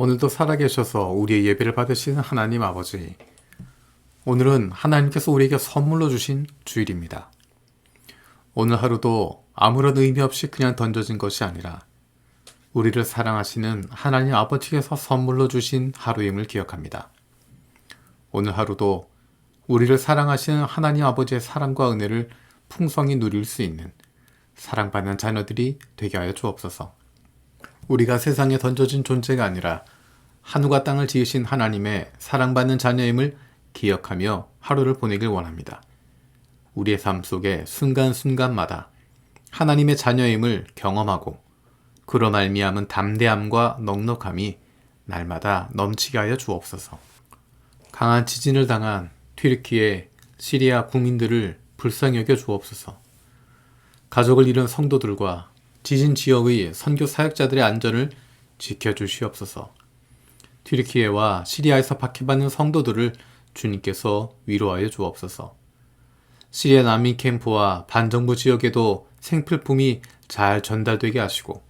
오늘도 살아계셔서 우리의 예배를 받으시는 하나님 아버지. 오늘은 하나님께서 우리에게 선물로 주신 주일입니다. 오늘 하루도 아무런 의미 없이 그냥 던져진 것이 아니라 우리를 사랑하시는 하나님 아버지께서 선물로 주신 하루임을 기억합니다. 오늘 하루도 우리를 사랑하시는 하나님 아버지의 사랑과 은혜를 풍성히 누릴 수 있는 사랑받는 자녀들이 되게 하여 주옵소서. 우리가 세상에 던져진 존재가 아니라 하늘과 땅을 지으신 하나님의 사랑받는 자녀임을 기억하며 하루를 보내길 원합니다. 우리의 삶 속에 순간순간마다 하나님의 자녀임을 경험하고 그로 말미암은 담대함과 넉넉함이 날마다 넘치게 하여 주옵소서. 강한 지진을 당한 튀르키예 시리아 국민들을 불쌍히 여겨 주옵소서. 가족을 잃은 성도들과 지진 지역의 선교 사역자들의 안전을 지켜 주시옵소서. 튀르키예와 시리아에서 박해받는 성도들을 주님께서 위로하여 주옵소서. 시리아 난민 캠프와 반정부 지역에도 생필품이 잘 전달되게 하시고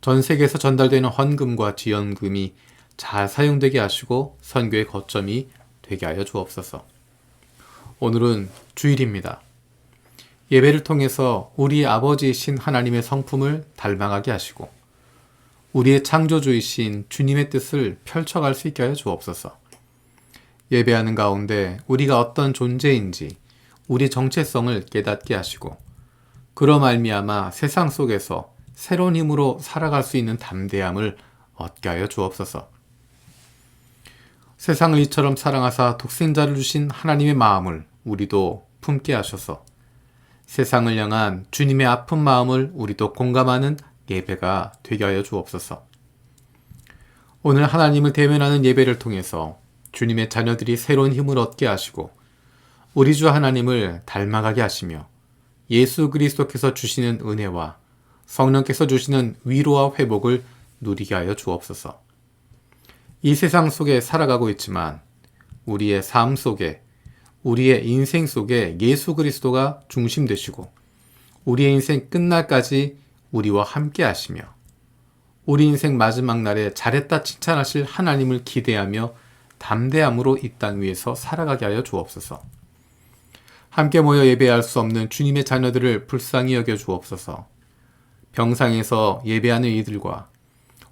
전 세계에서 전달되는 헌금과 지원금이 잘 사용되게 하시고 선교의 거점이 되게 하여 주옵소서. 오늘은 주일입니다. 예배를 통해서 우리 아버지이신 하나님의 성품을 닮아가게 하시고 우리의 창조주이신 주님의 뜻을 펼쳐갈 수 있게 하여 주옵소서. 예배하는 가운데 우리가 어떤 존재인지 우리 정체성을 깨닫게 하시고 그러 말미암아 세상 속에서 새로운 힘으로 살아갈 수 있는 담대함을 얻게 하여 주옵소서. 세상을 이처럼 사랑하사 독생자를 주신 하나님의 마음을 우리도 품게 하셔서 세상을 향한 주님의 아픈 마음을 우리도 공감하는 예배가 되게 하여 주옵소서. 오늘 하나님을 대면하는 예배를 통해서 주님의 자녀들이 새로운 힘을 얻게 하시고 우리 주 하나님을 닮아가게 하시며 예수 그리스도께서 주시는 은혜와 성령께서 주시는 위로와 회복을 누리게 하여 주옵소서. 이 세상 속에 살아가고 있지만 우리의 삶 속에 우리의 인생 속에 예수 그리스도가 중심 되시고 우리의 인생 끝날까지 우리와 함께 하시며 우리 인생 마지막 날에 잘했다 칭찬하실 하나님을 기대하며 담대함으로 이 땅 위에서 살아가게 하여 주옵소서. 함께 모여 예배할 수 없는 주님의 자녀들을 불쌍히 여겨 주옵소서. 병상에서 예배하는 이들과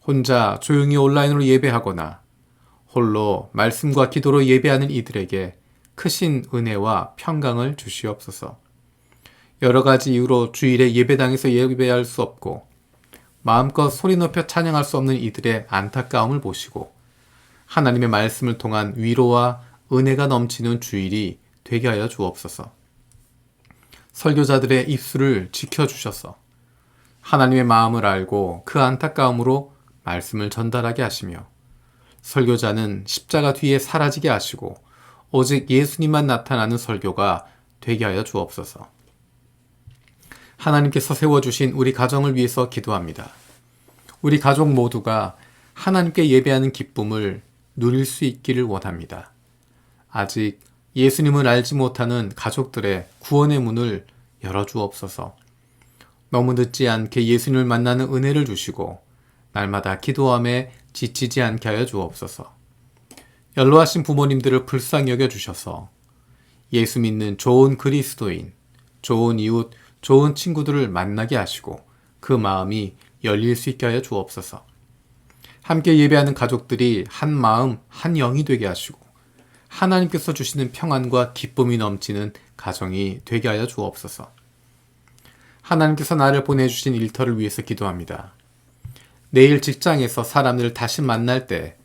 혼자 조용히 온라인으로 예배하거나 홀로 말씀과 기도로 예배하는 이들에게 크신 은혜와 평강을 주시옵소서. 여러 가지 이유로 주일에 예배당에서 예배할 수 없고 마음껏 소리 높여 찬양할 수 없는 이들의 안타까움을 보시고 하나님의 말씀을 통한 위로와 은혜가 넘치는 주일이 되게 하여 주옵소서. 설교자들의 입술을 지켜주셔서 하나님의 마음을 알고 그 안타까움으로 말씀을 전달하게 하시며 설교자는 십자가 뒤에 사라지게 하시고 오직 예수님만 나타나는 설교가 되게 하여 주옵소서. 하나님께서 세워주신 우리 가정을 위해서 기도합니다. 우리 가족 모두가 하나님께 예배하는 기쁨을 누릴 수 있기를 원합니다. 아직 예수님을 알지 못하는 가족들의 구원의 문을 열어주옵소서. 너무 늦지 않게 예수님을 만나는 은혜를 주시고 날마다 기도함에 지치지 않게 하여 주옵소서. 연로하신 부모님들을 불쌍히 여겨 주셔서 예수 믿는 좋은 그리스도인, 좋은 이웃, 좋은 친구들을 만나게 하시고 그 마음이 열릴 수 있게 하여 주옵소서. 함께 예배하는 가족들이 한 마음, 한 영이 되게 하시고 하나님께서 주시는 평안과 기쁨이 넘치는 가정이 되게 하여 주옵소서. 하나님께서 나를 보내주신 일터를 위해서 기도합니다. 내일 직장에서 사람들을 다시 만날 때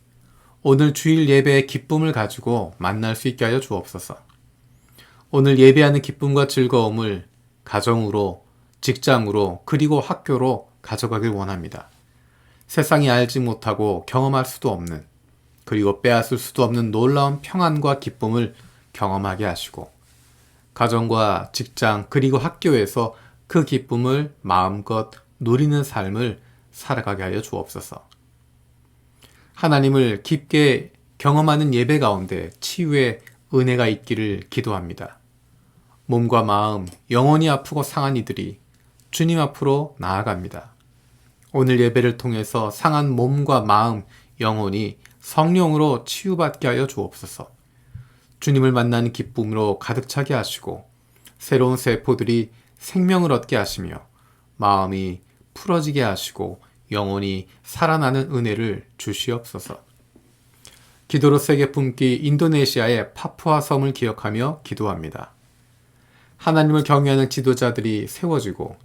오늘 주일 예배의 기쁨을 가지고 만날 수 있게 하여 주옵소서. 오늘 예배하는 기쁨과 즐거움을 가정으로, 직장으로, 그리고 학교로 가져가길 원합니다. 세상이 알지 못하고 경험할 수도 없는, 그리고 빼앗을 수도 없는 놀라운 평안과 기쁨을 경험하게 하시고, 가정과 직장, 그리고 학교에서 그 기쁨을 마음껏 누리는 삶을 살아가게 하여 주옵소서. 하나님을 깊게 경험하는 예배 가운데 치유의 은혜가 있기를 기도합니다. 몸과 마음, 영원히 아프고 상한 이들이 주님 앞으로 나아갑니다. 오늘 예배를 통해서 상한 몸과 마음, 영혼이 성령으로 치유받게 하여 주옵소서. 주님을 만나는 기쁨으로 가득 차게 하시고 새로운 세포들이 생명을 얻게 하시며 마음이 풀어지게 하시고 영혼이 살아나는 은혜를 주시옵소서. 기도로 세계 품기 인도네시아의 파푸아 섬을 기억하며 기도합니다. 하나님을 경외하는 지도자들이 세워지고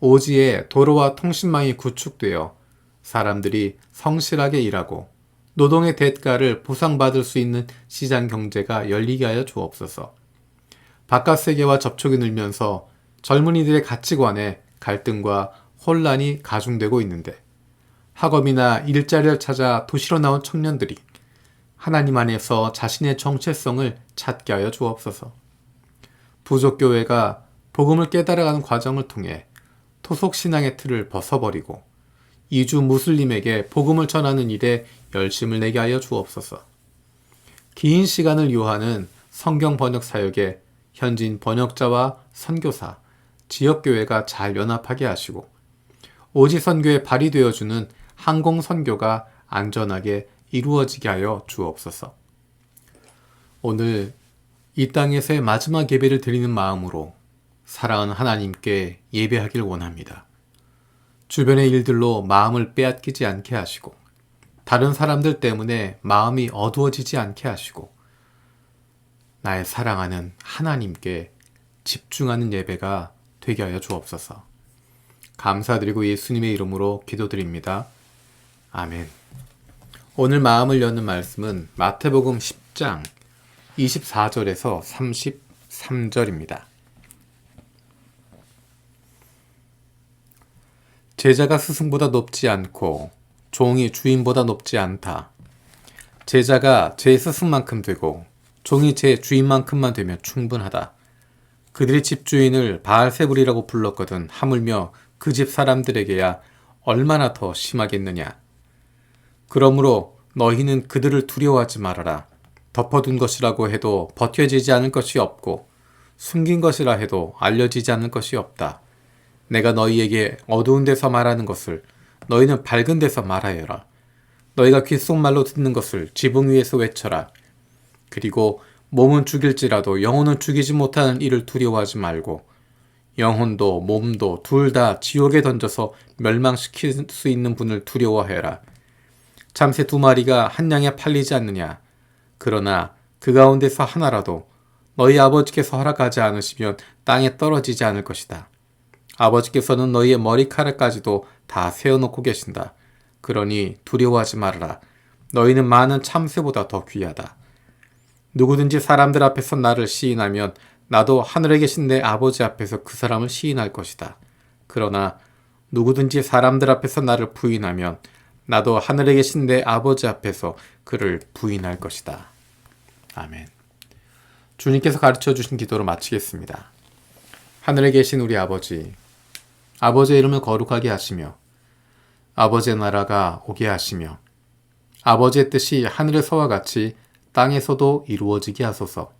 오지에 도로와 통신망이 구축되어 사람들이 성실하게 일하고 노동의 대가를 보상받을 수 있는 시장 경제가 열리게 하여 주옵소서. 바깥 세계와 접촉이 늘면서 젊은이들의 가치관에 갈등과 혼란이 가중되고 있는데 학업이나 일자리를 찾아 도시로 나온 청년들이 하나님 안에서 자신의 정체성을 찾게 하여 주옵소서. 부족교회가 복음을 깨달아가는 과정을 통해 토속 신앙의 틀을 벗어버리고 이주 무슬림에게 복음을 전하는 일에 열심을 내게 하여 주옵소서. 긴 시간을 요하는 성경 번역 사역에 현진 번역자와 선교사, 지역교회가 잘 연합하게 하시고 오지 선교에 발휘되어주는 항공 선교가 안전하게 이루어지게 하여 주옵소서. 오늘 이 땅에서의 마지막 예배를 드리는 마음으로 사랑하는 하나님께 예배하길 원합니다. 주변의 일들로 마음을 빼앗기지 않게 하시고 다른 사람들 때문에 마음이 어두워지지 않게 하시고 나의 사랑하는 하나님께 집중하는 예배가 되게 하여 주옵소서. 감사드리고 예수님의 이름으로 기도드립니다. 아멘. 오늘 마음을 여는 말씀은 마태복음 10장 24절에서 33절입니다. 제자가 스승보다 높지 않고 종이 주인보다 높지 않다. 제자가 제 스승만큼 되고 종이 제 주인만큼만 되면 충분하다. 그들이 집주인을 바알세불이라고 불렀거든 하물며 그 집 사람들에게야 얼마나 더 심하겠느냐. 그러므로 너희는 그들을 두려워하지 말아라. 덮어둔 것이라고 해도 버텨지지 않을 것이 없고 숨긴 것이라 해도 알려지지 않을 것이 없다. 내가 너희에게 어두운 데서 말하는 것을 너희는 밝은 데서 말하여라. 너희가 귓속말로 듣는 것을 지붕 위에서 외쳐라. 그리고 몸은 죽일지라도 영혼은 죽이지 못하는 일을 두려워하지 말고 영혼도 몸도 둘 다 지옥에 던져서 멸망시킬 수 있는 분을 두려워해라. 참새 두 마리가 한 양에 팔리지 않느냐. 그러나 그 가운데서 하나라도 너희 아버지께서 허락하지 않으시면 땅에 떨어지지 않을 것이다. 아버지께서는 너희의 머리카락까지도 다 세워놓고 계신다. 그러니 두려워하지 말아라. 너희는 많은 참새보다 더 귀하다. 누구든지 사람들 앞에서 나를 시인하면 나도 하늘에 계신 내 아버지 앞에서 그 사람을 시인할 것이다. 그러나 누구든지 사람들 앞에서 나를 부인하면 나도 하늘에 계신 내 아버지 앞에서 그를 부인할 것이다. 아멘. 주님께서 가르쳐 주신 기도로 마치겠습니다. 하늘에 계신 우리 아버지, 아버지의 이름을 거룩하게 하시며, 아버지의 나라가 오게 하시며, 아버지의 뜻이 하늘에서와 같이 땅에서도 이루어지게 하소서.